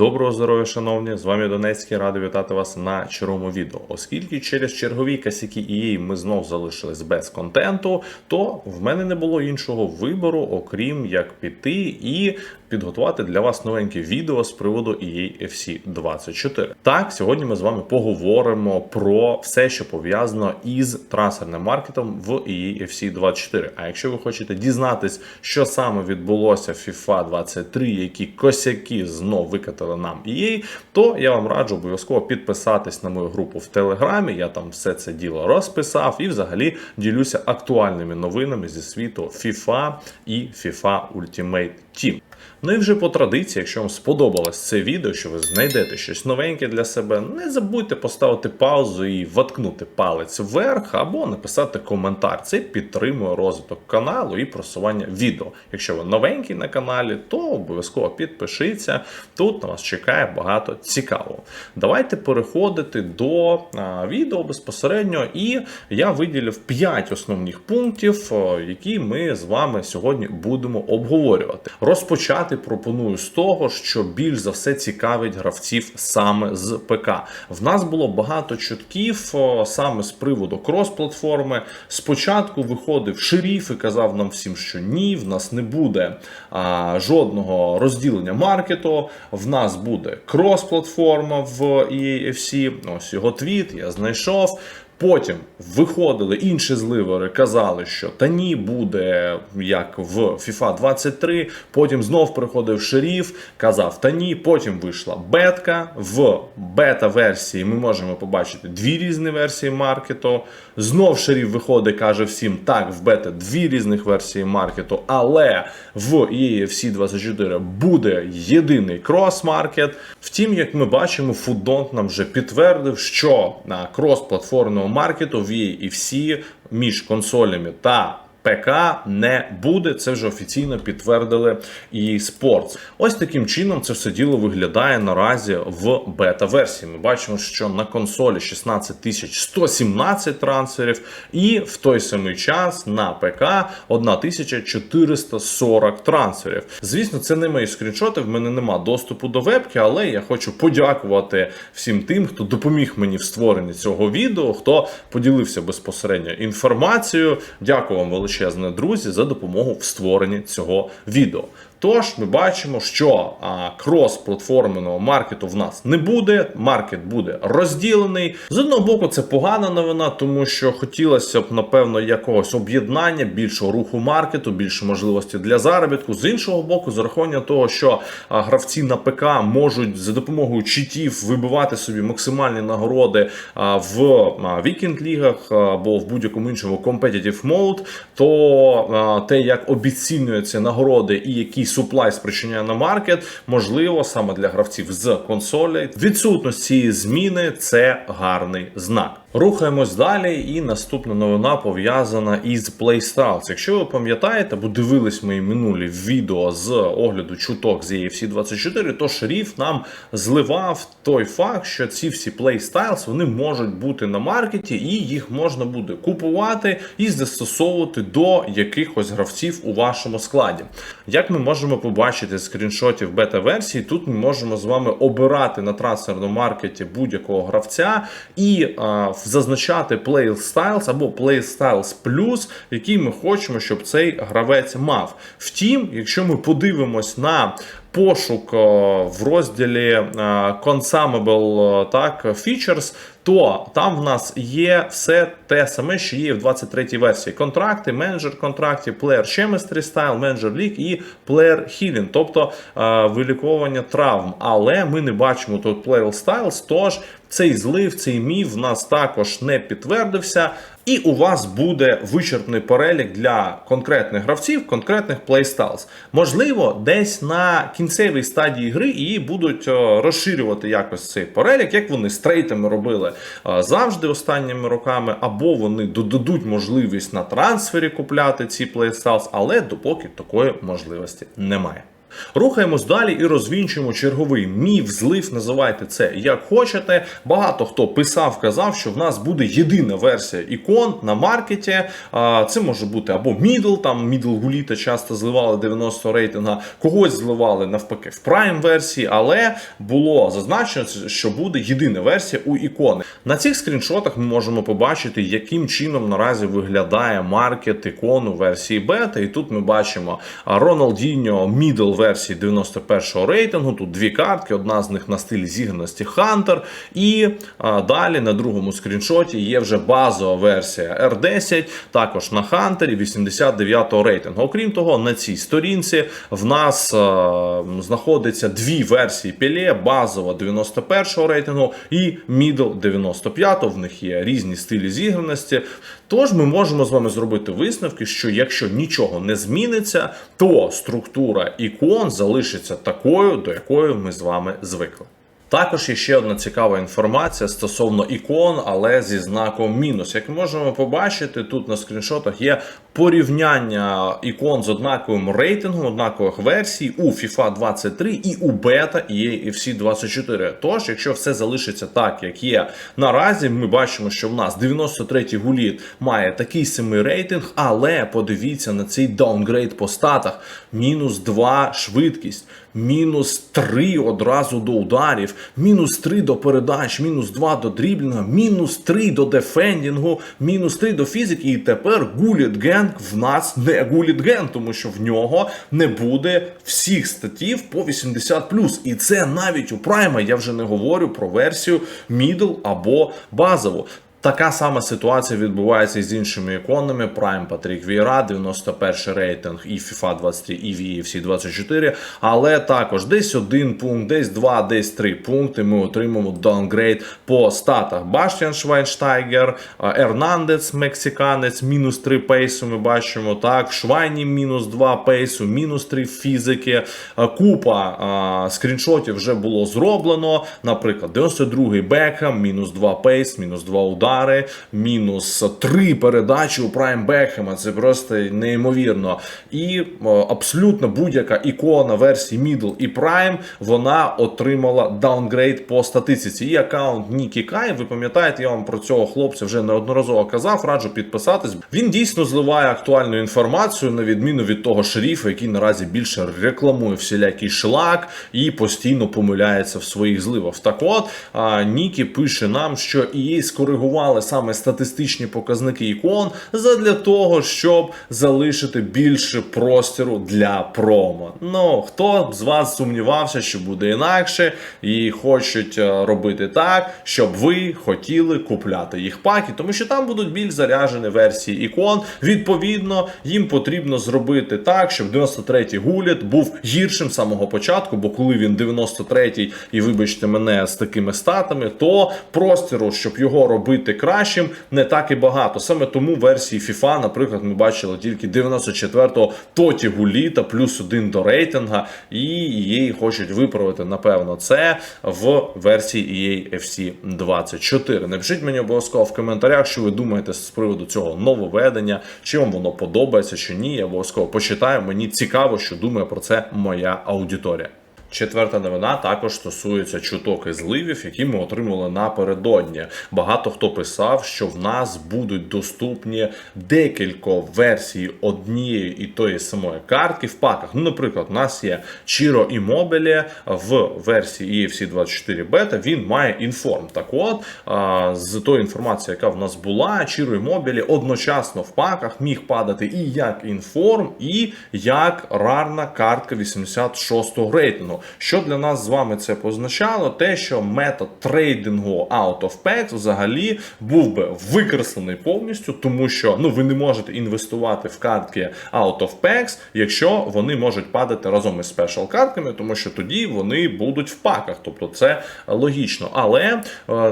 Доброго здоров'я, шановні! З вами Донецький, радий вітати вас на черговому відео. Оскільки через чергові косяки EA ми знов залишились без контенту, то в мене не було іншого вибору, окрім як піти і підготувати для вас новеньке відео з приводу EA FC 24. Так, сьогодні ми з вами поговоримо про все, що пов'язано із трансферним маркетом в EA FC 24. А якщо ви хочете дізнатись, що саме відбулося в FIFA 23, які косяки знов викатали нам EA, то я вам раджу обов'язково підписатись на мою групу в Телеграмі. Я там все це діло розписав і взагалі ділюся актуальними новинами зі світу FIFA і FIFA Ultimate Team. Ну і вже по традиції, якщо вам сподобалось це відео, що ви знайдете щось новеньке для себе, не забудьте поставити паузу і воткнути палець вверх або написати коментар. Це підтримує розвиток каналу і просування відео. Якщо ви новенький на каналі, то обов'язково підпишіться. Тут на вас чекає багато цікавого. Давайте переходити до а, відео безпосередньо, і я виділив 5 основних пунктів, які ми з вами сьогодні будемо обговорювати. Розпочати пропоную з того, що більш за все цікавить гравців саме з ПК. В нас було багато чутків саме з приводу крос-платформи. Спочатку виходив шеріф і казав нам всім, що ні, в нас не буде а, жодного розділення маркету. В нас буде крос-платформа в EAFC. Ось його твіт, я знайшов. Потім виходили інші зливери, казали, що та ні, буде як в FIFA 23. Потім знов приходив шеріф, казав та ні. Потім вийшла бетка. В бета-версії ми можемо побачити дві різні версії маркету. Знов шеріф виходить, каже всім так, в бета дві різних версії маркету, але в EFC 24 буде єдиний крос-маркет. Втім, як ми бачимо, Фудонт нам вже підтвердив, що на крос-платформного маркету в EFC між консолями та ПК не буде. Це вже офіційно підтвердили і Sports. Ось таким чином це все діло виглядає наразі в бета-версії. Ми бачимо, що на консолі 16 117 трансферів, і в той самий час на ПК 1440 трансферів. Звісно, це не мої скріншоти. В мене нема доступу до вебки, але я хочу подякувати всім тим, хто допоміг мені в створенні цього відео, хто поділився безпосередньо інформацією. Дякую вам величезно величезне, друзі, за допомогу в створенні цього відео. Тож ми бачимо, що крос-платформеного маркету в нас не буде. Маркет буде розділений. З одного боку, це погана новина, тому що хотілося б, напевно, якогось об'єднання, більшого руху маркету, більше можливості для заробітку. З іншого боку, з урахування того, що гравці на ПК можуть за допомогою читів вибивати собі максимальні нагороди в вікенд лігах або в будь-якому іншому competitive mode, то те, як обіцінюються нагороди і які суплай спричиняє на маркет, можливо, саме для гравців з консолей. Відсутність цієї зміни це гарний знак. Рухаємось далі, і наступна новина пов'язана із PlayStars. Якщо ви пам'ятаєте, бо дивились мої минулі відео з огляду чуток з EFC 24, то шеріф нам зливав той факт, що ці всі PlayStyles вони можуть бути на маркеті, і їх можна буде купувати і застосовувати до якихось гравців у вашому складі. Як ми можемо побачити скріншотів бета-версії, тут ми можемо з вами обирати на трансферному маркеті будь-якого гравця і зазначати PlayStyles або PlayStyles Plus, який ми хочемо, щоб цей гравець мав. Втім, якщо ми подивимось на пошук в розділі Consumable так, Features, то там в нас є все те саме, що є в 23-й версії. Контракти, менеджер контрактів, Player Chemistry Style, Manager League і Player Healing, тобто виліковування травм. Але ми не бачимо тут Player Styles, тож цей злив, цей міф в нас також не підтвердився. І у вас буде вичерпний перелік для конкретних гравців, конкретних плейстайлз. Можливо, десь на кінцевій стадії гри і будуть розширювати якось цей перелік, як вони з трейтами робили завжди останніми роками, або вони додадуть можливість на трансфері купляти ці плейстайлз, але допоки такої можливості немає. Рухаємось далі і розвінчуємо черговий міф, злив, називайте це як хочете. Багато хто писав, казав, що в нас буде єдина версія ікон на маркеті. Це може бути або мідл, там мідл гуліта часто зливали 90 рейтинга, когось зливали навпаки в прайм версії, але було зазначено, що буде єдина версія у ікони. На цих скріншотах ми можемо побачити, яким чином наразі виглядає маркет ікону версії бета. І тут ми бачимо Роналдіньо мідл версії 91-го рейтингу. Тут дві картки, одна з них на стилі зіграності Хантер. І а, далі на другому скріншоті є вже базова версія R10, також на Хантері 89-го рейтингу. Окрім того, на цій сторінці в нас а, знаходиться дві версії Пеле, базова 91-го рейтингу і мідл 95-го. В них є різні стилі зіграності. Тож ми можемо з вами зробити висновки, що якщо нічого не зміниться, то структура ікон залишиться такою, до якої ми з вами звикли. Також є ще одна цікава інформація стосовно ікон, але зі знаком мінус. Як ми можемо побачити, тут на скріншотах є порівняння ікон з однаковим рейтингом, однакових версій у FIFA 23 і у бета і FC 24. Тож, якщо все залишиться так, як є наразі, ми бачимо, що в нас 93-й гуліт має такий самий рейтинг, але подивіться на цей даунгрейд по статах: мінус 2 швидкість, мінус 3 одразу до ударів, мінус 3 до передач, мінус 2 до дріблінга, мінус 3 до дефендінгу, мінус 3 до фізики. І тепер Гуліт Генг в нас не Гуліт Ген, тому що в нього не буде всіх статів по 80 І це навіть у Прайма. Я вже не говорю про версію мідл або базову. Така сама ситуація відбувається з іншими іконами. Prime Patrick Vieira, 91 рейтинг, і FIFA 23, і VFC 24. Але також десь один пункт, десь два, десь три пункти. Ми отримаємо даунгрейд по статах. Баштіан Швайнштайгер, Ернандець, мексиканець, мінус 3 пейсу. Ми бачимо так. Швайні мінус 2 пейсу, мінус 3 фізики. Купа а, скріншотів вже було зроблено. Наприклад, 92-й Бекхам, мінус 2 пейс, мінус 2 удари удари, мінус три передачі у Прайм Бекхема. Це просто неймовірно. І абсолютно будь-яка ікона версії Middle і Prime вона отримала даунгрейд по статистиці. І аккаунт Нікі Кай, ви пам'ятаєте, я вам про цього хлопця вже неодноразово казав, раджу підписатись. Він дійсно зливає актуальну інформацію, на відміну від того шеріфа, який наразі більше рекламує всілякий шлак і постійно помиляється в своїх зливах. Так от Нікі пише нам, що EA скоригував формували саме статистичні показники ікон задля того, щоб залишити більше простіру для промо. Ну хто з вас сумнівався, що буде інакше, і хочуть е, робити так, щоб ви хотіли купляти їх паки, тому що там будуть більш заряжені версії ікон. Відповідно, їм потрібно зробити так, щоб 93-й гуліт був гіршим з самого початку, бо коли він 93-й, і вибачте мене з такими статами, то простіру, щоб його робити бути кращим, не так і багато. Саме тому версії FIFA, наприклад, ми бачили тільки 94-го тоті гуліта, плюс один до рейтинга, і її хочуть виправити, напевно, це в версії EA FC 24. Напишіть мені обов'язково в коментарях, що ви думаєте з приводу цього нововведення, чи вам воно подобається, чи ні. Я обов'язково почитаю. Мені цікаво, що думає про це моя аудиторія. Четверта новина також стосується чуток і зливів, які ми отримали напередодні. Багато хто писав, що в нас будуть доступні декілька версій однієї і тої самої картки в паках. Ну, наприклад, у нас є Chiro Immobile в версії EFC 24 Beta, Він має інформ. Так от з тої інформації, яка в нас була, Chiro Immobile одночасно в паках міг падати і як інформ, і як рарна картка 86 рейтингу. Що для нас з вами це позначало? Те, що метод трейдингу out of packs взагалі був би викреслений повністю, тому що ну ви не можете інвестувати в картки out of packs, якщо вони можуть падати разом із спешл картками, тому що тоді вони будуть в паках. Тобто це логічно. Але е,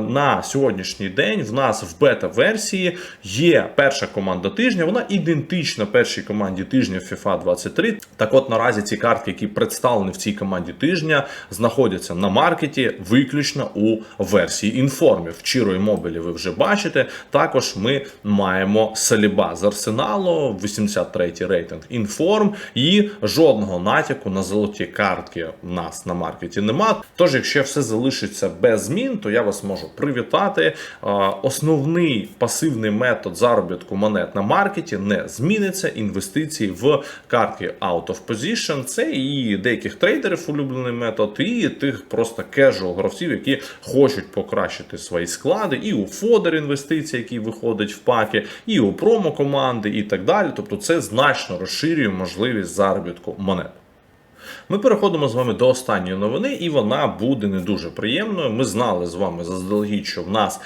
на сьогоднішній день в нас в бета-версії є перша команда тижня, вона ідентична першій команді тижня FIFA 23. Так от наразі ці картки, які представлені в цій команді тижня знаходяться на маркеті виключно у версії інформів. В Чіро і мобілі ви вже бачите. Також ми маємо Саліба з арсеналу, 83-й рейтинг інформ, і жодного натяку на золоті картки в нас на маркеті нема. Тож, якщо все залишиться без змін, то я вас можу привітати. Основний пасивний метод заробітку монет на маркеті не зміниться. Інвестиції в картки Out of Position. Це і деяких трейдерів улюблений метод, і тих просто кежуал гравців, які хочуть покращити свої склади, і у фодер інвестицій, який виходить в паки, і у промо команди, і так далі. Тобто, це значно розширює можливість заробітку монет. Ми переходимо з вами до останньої новини, і вона буде не дуже приємною. Ми знали з вами заздалегідь, що в нас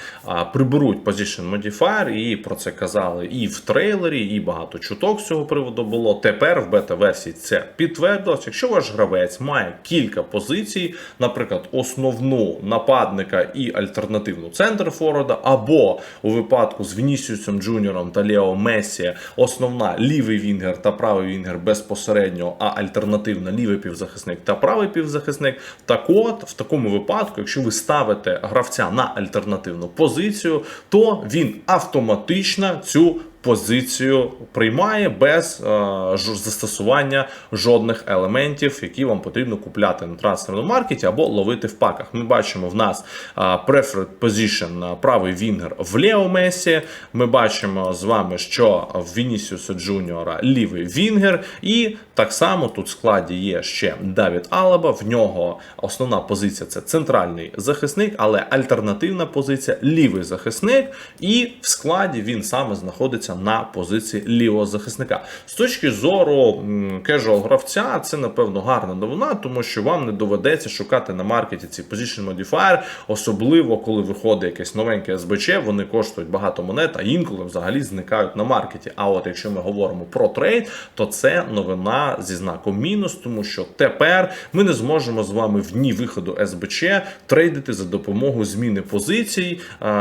приберуть Position Modifier, і про це казали і в трейлері, і багато чуток з цього приводу було. Тепер в бета-версії це підтвердилось. Якщо ваш гравець має кілька позицій, наприклад, основну нападника і альтернативну центр форварда, або у випадку з Вінісіусом Джуніором та Лео Месі основна лівий вінгер та правий вінгер безпосередньо, а альтернативна лівий півзахисник та правий півзахисник. Так от, в такому випадку, якщо ви ставите гравця на альтернативну позицію, то він автоматично цю позицію приймає без е, застосування жодних елементів, які вам потрібно купляти на трансферному маркеті або ловити в паках. Ми бачимо в нас е, preferred position е, правий вінгер в Лео Месі. Ми бачимо з вами, що в Вінісіуса Джуніора лівий вінгер, і так само тут в складі є ще Давід Алаба. В нього основна позиція це центральний захисник, але альтернативна позиція лівий захисник, і в складі він саме знаходиться на позиції лівого захисника. З точки зору кежуал гравця, це напевно гарна новина, тому що вам не доведеться шукати на маркеті ці position modifier, особливо коли виходить якесь новеньке СБЧ, вони коштують багато монет, а інколи взагалі зникають на маркеті. А от якщо ми говоримо про трейд, то це новина зі знаком мінус, тому що тепер ми не зможемо з вами в дні виходу СБЧ трейдити за допомогою зміни позицій.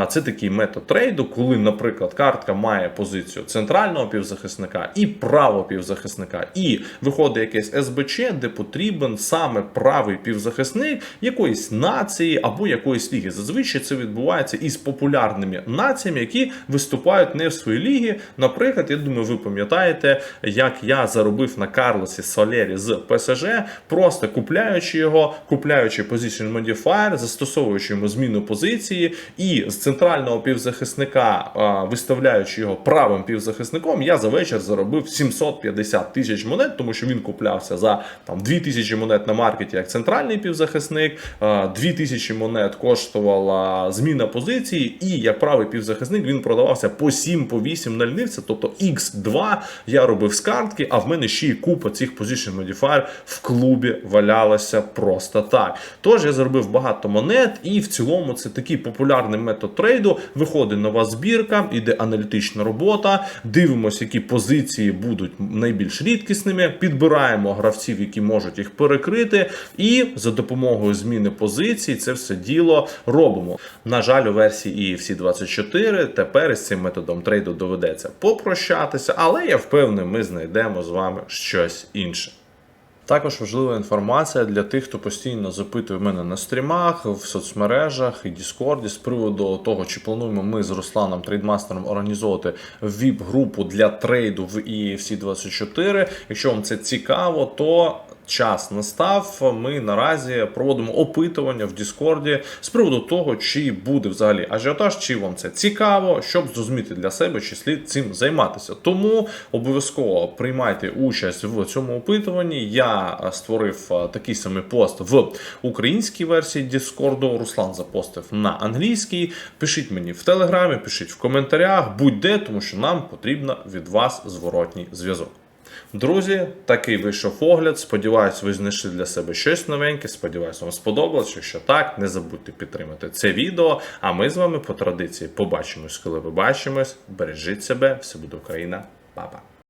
Це такий метод трейду, коли, наприклад, картка має позицію центрального півзахисника і правого півзахисника, і виходить якесь СБЧ, де потрібен саме правий півзахисник якоїсь нації або якоїсь ліги. Зазвичай це відбувається із популярними націями, які виступають не в своїй лігі. Наприклад, я думаю, ви пам'ятаєте, як я заробив на Карлосі Солері з ПСЖ, просто купляючи його, купляючи position modifier, застосовуючи йому зміну позиції, і з центрального півзахисника, виставляючи його правим півзахисником, я за вечір заробив 750 тисяч монет, тому що він куплявся за там 2000 монет на маркеті як центральний півзахисник, а, 2000 монет коштувала зміна позиції, і як правий півзахисник він продавався по 7 по 8 на льнивця, тобто X2 я робив з картки, а в мене ще й купа цих position modifier в клубі валялася просто так. Тож я заробив багато монет, і в цілому це такий популярний метод трейду. Виходить нова збірка, іде аналітична робота. Дивимося, які позиції будуть найбільш рідкісними. Підбираємо гравців, які можуть їх перекрити, і за допомогою зміни позицій це все діло робимо. На жаль, у версії EFC 24 тепер із цим методом трейду доведеться попрощатися, але я впевнений, ми знайдемо з вами щось інше. Також важлива інформація для тих, хто постійно запитує мене на стрімах, в соцмережах і Діскорді з приводу того, чи плануємо ми з Русланом Трейдмастером організовувати ВІП-групу для трейду в EFC 24. Якщо вам це цікаво, то час настав. Ми наразі проводимо опитування в Діскорді з приводу того, чи буде взагалі ажіотаж, чи вам це цікаво, щоб зрозуміти для себе, чи слід цим займатися. Тому обов'язково приймайте участь в цьому опитуванні. Я е, створив е, такий самий пост в українській версії Діскорду. Руслан запостив на англійській. Пишіть мені в телеграмі, пишіть в коментарях, будь-де, тому що нам потрібно від вас зворотній зв'язок. Друзі, такий вийшов огляд. Сподіваюсь, ви знайшли для себе щось новеньке. Сподіваюсь, вам сподобалось. Якщо так, не забудьте підтримати це відео. А ми з вами по традиції побачимось, коли ви бачимось. Бережіть себе, все буде Україна, Па-па.